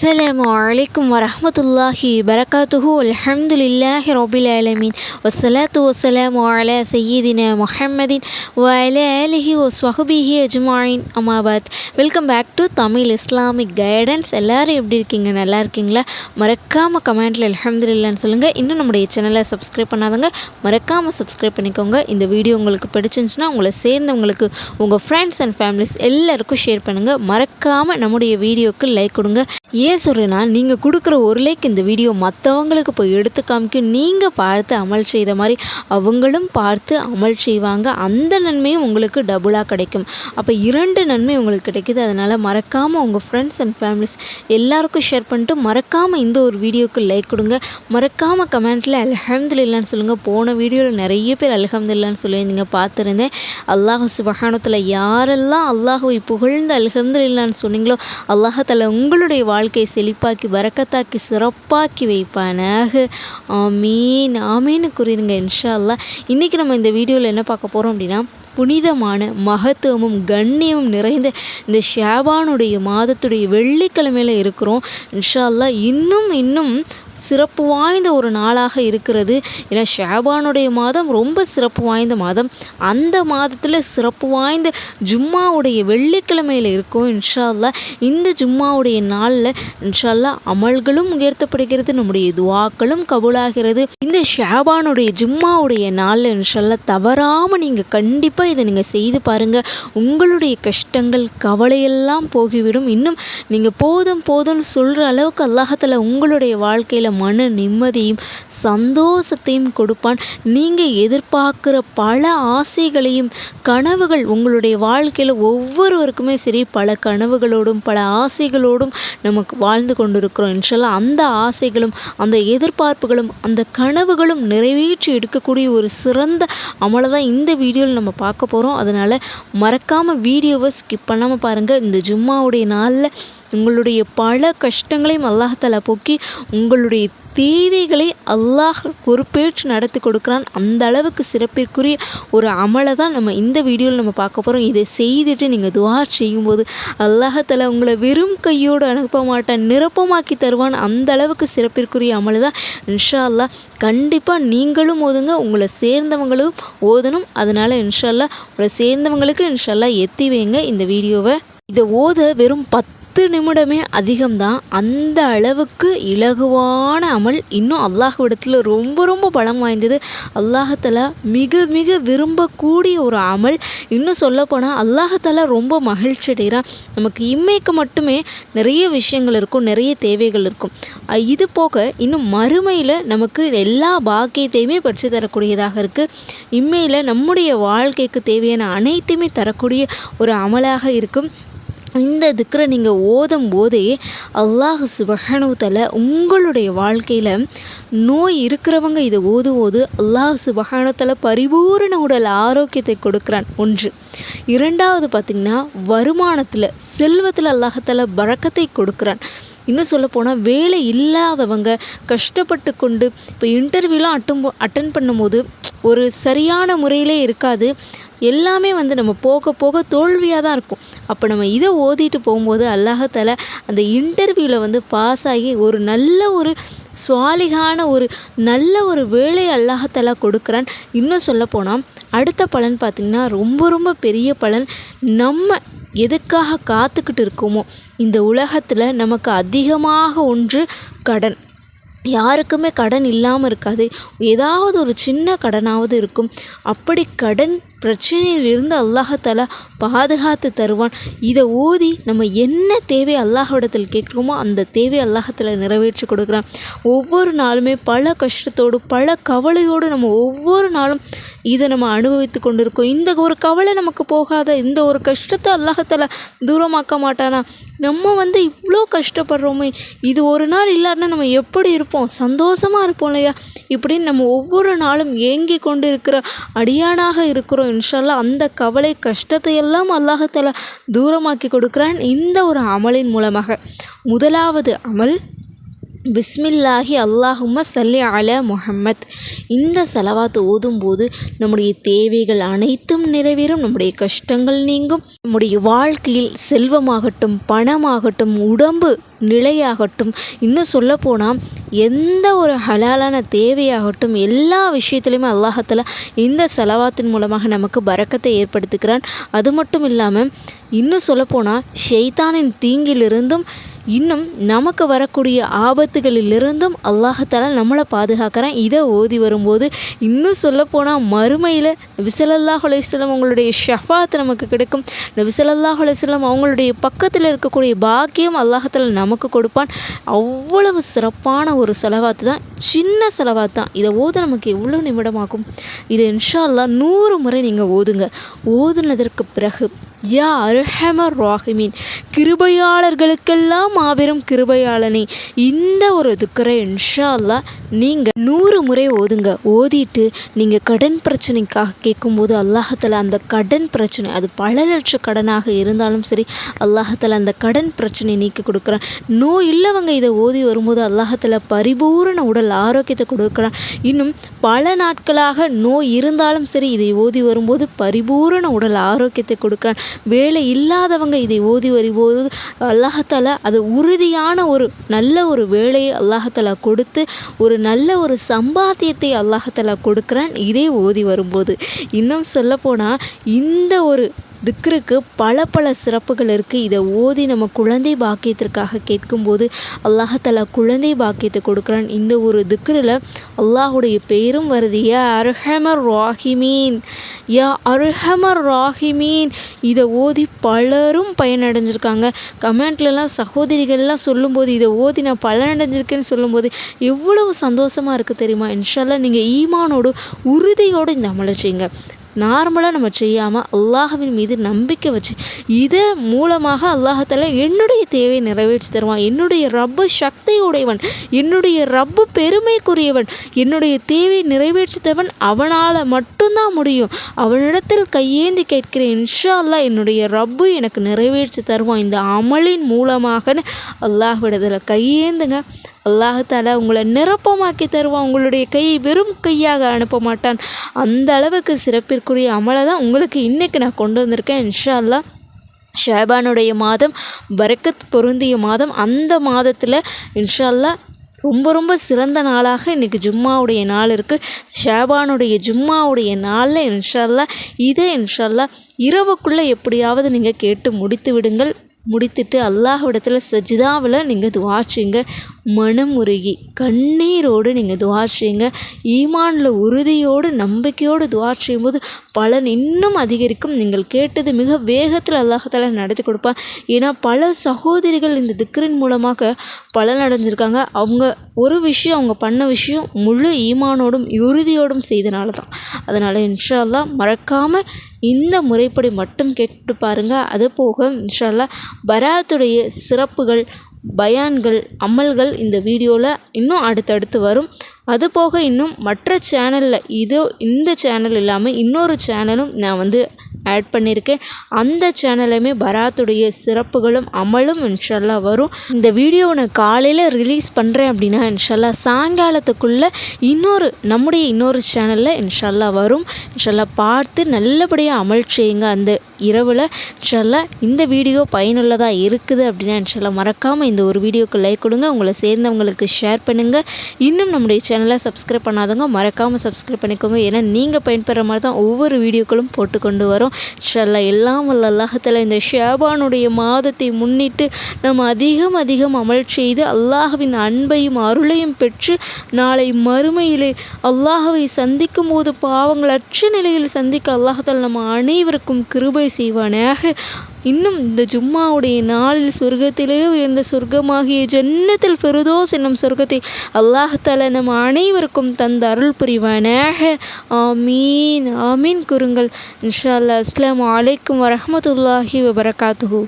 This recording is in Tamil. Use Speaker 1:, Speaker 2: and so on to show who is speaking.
Speaker 1: அஸ்ஸலாமு அலைக்கும் வரமத்துல்லாஹி வரகாத்துஹு அல்ஹம்துலில்லாஹி ரபில் ஆலமீன் வசலாத்து வசலாமு அல சையீதின முஹம்மதின் வல அலிஹி ஒ ஸ்வஹபிஹி அஜ்மாயின் அமாபாத் welcome back to Tamil Islamic guidance எல்லோரும் எப்படி இருக்கீங்க நல்லா இருக்கீங்களா மறக்காமல் கமெண்ட்டில் அலமதுல்லான்னு சொல்லுங்கள் இன்னும் நம்முடைய சேனலை சப்ஸ்கிரைப் பண்ணாதவங்க மறக்காமல் சப்ஸ்கிரைப் பண்ணிக்கோங்க இந்த வீடியோ உங்களுக்கு பிடிச்சிருந்துச்சுன்னா உங்களை சேர்ந்தவங்களுக்கு உங்கள் ஃப்ரெண்ட்ஸ் அண்ட் ஃபேமிலிஸ் எல்லாருக்கும் ஷேர் பண்ணுங்கள் மறக்காமல் நம்முடைய வீடியோக்கு லைக் கொடுங்க ஏன் சொல்கிறேன்னா நீங்கள் கொடுக்குற ஒரு லைக் இந்த வீடியோ மற்றவங்களுக்கு போய் எடுத்து காமிக்கும் நீங்கள் பார்த்து அமல் செய்த மாதிரி அவங்களும் பார்த்து அமல் செய்வாங்க அந்த நன்மையும் உங்களுக்கு டபுளாக கிடைக்கும் அப்போ இரண்டு நன்மை உங்களுக்கு கிடைக்கிது அதனால் மறக்காமல் உங்கள் ஃப்ரெண்ட்ஸ் அண்ட் ஃபேமிலிஸ் எல்லாருக்கும் ஷேர் பண்ணிட்டு மறக்காமல் இந்த ஒரு வீடியோக்கு லைக் கொடுங்க மறக்காமல் கமெண்ட்டில் இல்லைன்னு சொல்லுங்கள் போன வீடியோவில் நிறைய பேர் இல்லைன்னு சொல்லியிருந்தீங்க பார்த்துருந்தேன் அல்லாஹ் சுபகானத்தில் யாரெல்லாம் அல்லாஹுவை புகழ்ந்து அலஹம்துல்லான்னு சொன்னீங்களோ அல்லாஹத்தில் உங்களுடைய வாழ்க்கை வாழ்க்கை செழிப்பாக்கி வரக்கத்தாக்கி சிறப்பாக்கி வைப்பானாக ஆமீன் ஆமீன்னு கூறிடுங்க இன்ஷா அல்லா இன்றைக்கி நம்ம இந்த வீடியோவில் என்ன பார்க்க போகிறோம் அப்படின்னா புனிதமான மகத்துவமும் கண்ணியமும் நிறைந்த இந்த ஷேபானுடைய மாதத்துடைய வெள்ளிக்கிழமையில் இருக்கிறோம் இன்ஷா இன்னும் இன்னும் சிறப்பு வாய்ந்த ஒரு நாளாக இருக்கிறது ஏன்னா ஷேபானுடைய மாதம் ரொம்ப சிறப்பு வாய்ந்த மாதம் அந்த மாதத்தில் சிறப்பு வாய்ந்த ஜும்மாவுடைய வெள்ளிக்கிழமையில் இருக்கும் இன்ஷால்லா இந்த ஜும்மாவுடைய நாளில் இன்ஷால்லா அமல்களும் உயர்த்தப்படுகிறது நம்முடைய துவாக்களும் கபூலாகிறது இந்த ஷேபானுடைய ஜும்மாவுடைய நாளில் இன்ஷால்லா தவறாமல் நீங்கள் கண்டிப்பாக இதை நீங்கள் செய்து பாருங்கள் உங்களுடைய கஷ்டங்கள் கவலையெல்லாம் போகிவிடும் இன்னும் நீங்கள் போதும் போதும்னு சொல்கிற அளவுக்கு அல்லாஹத்தில் உங்களுடைய வாழ்க்கையில் மன நிம்மதியும் சந்தோஷத்தையும் கொடுப்பான் நீங்கள் எதிர்பார்க்குற பல ஆசைகளையும் கனவுகள் உங்களுடைய வாழ்க்கையில் ஒவ்வொருவருக்குமே சரி பல கனவுகளோடும் பல ஆசைகளோடும் நமக்கு வாழ்ந்து கொண்டிருக்கிறோம் இன்ஷால்லாம் அந்த ஆசைகளும் அந்த எதிர்பார்ப்புகளும் அந்த கனவுகளும் நிறைவேற்றி எடுக்கக்கூடிய ஒரு சிறந்த அமலை தான் இந்த வீடியோவில் நம்ம பார்க்க போகிறோம் அதனால் மறக்காமல் வீடியோவை ஸ்கிப் பண்ணாமல் பாருங்கள் இந்த ஜும்மாவுடைய நாளில் உங்களுடைய பல கஷ்டங்களையும் அல்லாஹால போக்கி உங்களுடைய நம்முடைய தேவைகளை அல்லாஹ் பொறுப்பேற்று நடத்தி கொடுக்குறான் அந்த அளவுக்கு சிறப்பிற்குரிய ஒரு அமலை தான் நம்ம இந்த வீடியோவில் நம்ம பார்க்க போகிறோம் இதை செய்துட்டு நீங்கள் துவா செய்யும்போது அல்லாஹத்தில் உங்களை வெறும் கையோடு அனுப்ப மாட்டேன் நிரப்பமாக்கி தருவான் அந்த அளவுக்கு சிறப்பிற்குரிய அமல் தான் இன்ஷா அல்லா கண்டிப்பாக நீங்களும் ஓதுங்க உங்களை சேர்ந்தவங்களும் ஓதணும் அதனால் இன்ஷா அல்லா உங்களை சேர்ந்தவங்களுக்கு இன்ஷா அல்லா எத்தி வைங்க இந்த வீடியோவை இதை ஓத வெறும் பத்து பத்து நிமிடமே அதிகம்தான் அந்த அளவுக்கு இலகுவான அமல் இன்னும் அல்லாஹ்விடத்தில் ரொம்ப ரொம்ப பலம் வாய்ந்தது அல்லாஹத்தலா மிக மிக விரும்பக்கூடிய ஒரு அமல் இன்னும் சொல்லப்போனால் அல்லாஹத்தலா ரொம்ப மகிழ்ச்சி அடைகிறான் நமக்கு இம்மைக்கு மட்டுமே நிறைய விஷயங்கள் இருக்கும் நிறைய தேவைகள் இருக்கும் இது போக இன்னும் மறுமையில் நமக்கு எல்லா பாக்கியத்தையுமே பற்றி தரக்கூடியதாக இருக்குது இம்மையில் நம்முடைய வாழ்க்கைக்கு தேவையான அனைத்தையுமே தரக்கூடிய ஒரு அமலாக இருக்கும் இந்த திக்ரை நீங்கள் ஓதும் போதே அல்லாஹ் சுபஹானுவத்தில் உங்களுடைய வாழ்க்கையில் நோய் இருக்கிறவங்க இதை ஓதுவோது அல்லாஹ் சுபஹானத்தில் பரிபூரண உடல் ஆரோக்கியத்தை கொடுக்குறான் ஒன்று இரண்டாவது பார்த்திங்கன்னா வருமானத்தில் செல்வத்தில் அல்லாஹத்தில் பழக்கத்தை கொடுக்குறான் இன்னும் சொல்லப்போனால் வேலை இல்லாதவங்க கஷ்டப்பட்டு கொண்டு இப்போ இன்டர்வியூலாம் அட்டன் அட்டன் பண்ணும்போது ஒரு சரியான முறையிலே இருக்காது எல்லாமே வந்து நம்ம போக போக தோல்வியாக தான் இருக்கும் அப்போ நம்ம இதை ஓதிட்டு போகும்போது அல்லாஹால அந்த இன்டர்வியூவில் வந்து பாஸ் ஆகி ஒரு நல்ல ஒரு சுவாலிகான ஒரு நல்ல ஒரு வேலை அல்லாஹால கொடுக்குறான் இன்னும் சொல்ல போனால் அடுத்த பலன் பார்த்திங்கன்னா ரொம்ப ரொம்ப பெரிய பலன் நம்ம எதுக்காக காத்துக்கிட்டு இருக்கோமோ இந்த உலகத்தில் நமக்கு அதிகமாக ஒன்று கடன் யாருக்குமே கடன் இல்லாமல் இருக்காது ஏதாவது ஒரு சின்ன கடனாவது இருக்கும் அப்படி கடன் பிரச்சனையில் இருந்து அல்லாஹாலா பாதுகாத்து தருவான் இதை ஓதி நம்ம என்ன தேவை அல்லாஹிடத்தில் கேட்குறோமோ அந்த தேவை அல்லாஹத்தில் நிறைவேற்றி கொடுக்குறான் ஒவ்வொரு நாளுமே பல கஷ்டத்தோடு பல கவலையோடு நம்ம ஒவ்வொரு நாளும் இதை நம்ம அனுபவித்து கொண்டிருக்கோம் இந்த ஒரு கவலை நமக்கு போகாத இந்த ஒரு கஷ்டத்தை அல்லாஹத்தில் தூரமாக்க மாட்டானா நம்ம வந்து இவ்வளோ கஷ்டப்படுறோமே இது ஒரு நாள் இல்லாட்டினா நம்ம எப்படி இருப்போம் சந்தோஷமாக இருப்போம் இல்லையா இப்படின்னு நம்ம ஒவ்வொரு நாளும் ஏங்கி கொண்டு இருக்கிற அடியானாக இருக்கிறோம் இன்ஷால்லா அந்த கவலை கஷ்டத்தை எல்லாம் அல்லாஹால தூரமாக்கி கொடுக்குறான் இந்த ஒரு அமலின் மூலமாக முதலாவது அமல் பிஸ்மில்லாஹி அல்லாஹும்ம சல்லி அல முஹம்மத் இந்த செலவாத்து ஓதும்போது நம்முடைய தேவைகள் அனைத்தும் நிறைவேறும் நம்முடைய கஷ்டங்கள் நீங்கும் நம்முடைய வாழ்க்கையில் செல்வமாகட்டும் பணமாகட்டும் உடம்பு நிலையாகட்டும் இன்னும் சொல்லப்போனால் எந்த ஒரு ஹலாலான தேவையாகட்டும் எல்லா விஷயத்துலையுமே அல்லாஹத்தில் இந்த செலவாத்தின் மூலமாக நமக்கு பறக்கத்தை ஏற்படுத்துகிறான் அது மட்டும் இல்லாமல் இன்னும் சொல்லப்போனால் ஷெய்தானின் தீங்கிலிருந்தும் இன்னும் நமக்கு வரக்கூடிய ஆபத்துகளிலிருந்தும் அல்லாஹால நம்மளை பாதுகாக்கிறேன் இதை ஓதி வரும்போது இன்னும் சொல்லப்போனால் மறுமையில் விசலல்லாஹ் அலையம் அவங்களுடைய ஷஃபாத் நமக்கு கிடைக்கும் விசலல்லாஹ் அலையம் அவங்களுடைய பக்கத்தில் இருக்கக்கூடிய பாக்கியம் அல்லாஹத்தில் நமக்கு கொடுப்பான் அவ்வளவு சிறப்பான ஒரு செலவாத்து தான் சின்ன செலவாத்து தான் இதை ஓத நமக்கு எவ்வளோ நிமிடமாகும் இதை இன்ஷா அல்லா நூறு முறை நீங்கள் ஓதுங்க ஓதுனதற்கு பிறகு யா அருஹமர் ராஹிமீன் கிருபையாளர்களுக்கெல்லாம் மாபெரும் கிருபையாளனே இந்த ஒரு துக்கரை இன்ஷா அல்லா நீங்கள் நூறு முறை ஓதுங்க ஓதிட்டு நீங்கள் கடன் பிரச்சனைக்காக கேட்கும்போது அல்லாஹத்தில் அந்த கடன் பிரச்சனை அது பல லட்ச கடனாக இருந்தாலும் சரி அல்லாஹத்தில் அந்த கடன் பிரச்சனை நீக்கி கொடுக்குறான் நோய் இல்லவங்க இதை ஓதி வரும்போது அல்லாஹத்தில் பரிபூரண உடல் ஆரோக்கியத்தை கொடுக்குறான் இன்னும் பல நாட்களாக நோய் இருந்தாலும் சரி இதை ஓதி வரும்போது பரிபூரண உடல் ஆரோக்கியத்தை கொடுக்குறான் வேலை இல்லாதவங்க இதை ஓதி வரும்போது அல்லாஹால அது உறுதியான ஒரு நல்ல ஒரு வேலையை அல்லாஹால கொடுத்து ஒரு நல்ல ஒரு சம்பாத்தியத்தை அல்லாஹால கொடுக்குறான் இதே ஓதி வரும்போது இன்னும் சொல்லப்போனால் இந்த ஒரு திக்ருக்கு பல பல சிறப்புகள் இருக்குது இதை ஓதி நம்ம குழந்தை பாக்கியத்திற்காக கேட்கும்போது அல்லாஹாலா குழந்தை பாக்கியத்தை கொடுக்குறான் இந்த ஒரு திக்ரில் அல்லாஹுடைய பெயரும் வருது யா அருஹமர் ராஹிமீன் யா அருஹமர் ராஹிமீன் இதை ஓதி பலரும் பயனடைஞ்சிருக்காங்க கமெண்ட்லலாம் சகோதரிகள்லாம் சொல்லும்போது இதை ஓதி நான் பலனடைஞ்சிருக்கேன்னு சொல்லும்போது எவ்வளவு சந்தோஷமாக இருக்குது தெரியுமா இன்ஷால்லாம் நீங்கள் ஈமானோடு உறுதியோடு இந்த அமலை செய்யுங்க நார்மலாக நம்ம செய்யாமல் அல்லாஹவின் மீது நம்பிக்கை வச்சு இதை மூலமாக அல்லாஹத்தால் என்னுடைய தேவையை நிறைவேற்றி தருவான் என்னுடைய ரப்பு சக்தி உடையவன் என்னுடைய ரப்பு பெருமைக்குரியவன் என்னுடைய தேவையை நிறைவேற்றித்தவன் அவனால் மட்டும்தான் முடியும் அவனிடத்தில் கையேந்தி கேட்கிறேன் இன்ஷா அல்லா என்னுடைய ரப்பு எனக்கு நிறைவேற்றி தருவான் இந்த அமலின் மூலமாகன்னு விடுதலை கையேந்துங்க அல்லாஹால உங்களை நிரப்பமாக்கி தருவான் உங்களுடைய கையை வெறும் கையாக அனுப்ப மாட்டான் அந்த அளவுக்கு சிறப்பிற்குரிய அமலை தான் உங்களுக்கு இன்றைக்கி நான் கொண்டு வந்திருக்கேன் இன்ஷா அல்லா ஷேபானுடைய மாதம் பரக்கத் பொருந்திய மாதம் அந்த மாதத்தில் இன்ஷால்லா ரொம்ப ரொம்ப சிறந்த நாளாக இன்றைக்கி ஜும்மாவுடைய நாள் இருக்குது ஷேபானுடைய ஜும்மாவுடைய நாளில் இன்ஷால்லா இதை இன்ஷால்லா இரவுக்குள்ளே எப்படியாவது நீங்கள் கேட்டு முடித்து விடுங்கள் முடித்துட்டு அல்லாஹ்விடத்தில் சஜிதாவில் நீங்கள் துவாட்சிங்க மனமுருகி கண்ணீரோடு நீங்கள் துவாட்சிங்க ஈமானில் உறுதியோடு நம்பிக்கையோடு துவாட்சியும் போது பலன் இன்னும் அதிகரிக்கும் நீங்கள் கேட்டது மிக வேகத்தில் அல்லாஹால நடத்தி கொடுப்பான் ஏன்னா பல சகோதரிகள் இந்த திக்ரின் மூலமாக பலன் அடைஞ்சிருக்காங்க அவங்க ஒரு விஷயம் அவங்க பண்ண விஷயம் முழு ஈமானோடும் உறுதியோடும் செய்தனால தான் அதனால் இன்ஷா அல்லா மறக்காமல் இந்த முறைப்படி மட்டும் கேட்டு பாருங்கள் அது போக இன்ஷால்லா பராத்துடைய சிறப்புகள் பயான்கள் அமல்கள் இந்த வீடியோவில் இன்னும் அடுத்தடுத்து வரும் அதுபோக இன்னும் மற்ற சேனலில் இதோ இந்த சேனல் இல்லாமல் இன்னொரு சேனலும் நான் வந்து ஆட் பண்ணியிருக்கேன் அந்த சேனல்லையுமே பராத்துடைய சிறப்புகளும் அமலும் இன்ஷல்லா வரும் இந்த வீடியோவை நான் காலையில் ரிலீஸ் பண்ணுறேன் அப்படின்னா இன்ஷல்லா சாயங்காலத்துக்குள்ளே இன்னொரு நம்முடைய இன்னொரு சேனலில் இன்ஷல்லா வரும் இன்ஷல்லா பார்த்து நல்லபடியாக அமல் செய்யுங்க அந்த இரவில் இன்ஷல்லா இந்த வீடியோ பயனுள்ளதாக இருக்குது அப்படின்னா இன்ஷல்லா மறக்காமல் இந்த ஒரு வீடியோக்கு லைக் கொடுங்க உங்களை சேர்ந்தவங்களுக்கு ஷேர் பண்ணுங்கள் இன்னும் நம்முடைய சேனலை சப்ஸ்கிரைப் பண்ணாதவங்க மறக்காமல் சப்ஸ்கிரைப் பண்ணிக்கோங்க ஏன்னா நீங்கள் பயன்பெற மாதிரி தான் ஒவ்வொரு வீடியோக்களும் போட்டு கொண்டு வரும் செய்கிறோம் ஷல்லா எல்லாம் வல்ல அல்லாஹத்தில் இந்த ஷேபானுடைய மாதத்தை முன்னிட்டு நம்ம அதிகம் அதிகம் அமல் செய்து அல்லாஹவின் அன்பையும் அருளையும் பெற்று நாளை மறுமையிலே அல்லாஹவை சந்திக்கும் போது பாவங்கள் அற்ற நிலையில் சந்திக்க அல்லாஹத்தால் நம்ம அனைவருக்கும் கிருபை செய்வானாக இன்னும் இந்த ஜும்மாவுடைய நாளில் சொர்க்கத்திலே உயர்ந்த சொர்க்கமாகிய ஜன்னத்தில் ஃபெருதோஸ் என்னும் சொர்க்கத்தை அல்லாஹ் நம் அனைவருக்கும் தந்த அருள் புரிவானாக ஆமீன் ஆமீன் குறுங்கள் இன்ஷா அல்லா அஸ்லாம் வலைக்கம் வரமத்துல்லாஹி வபரகாத்துஹூ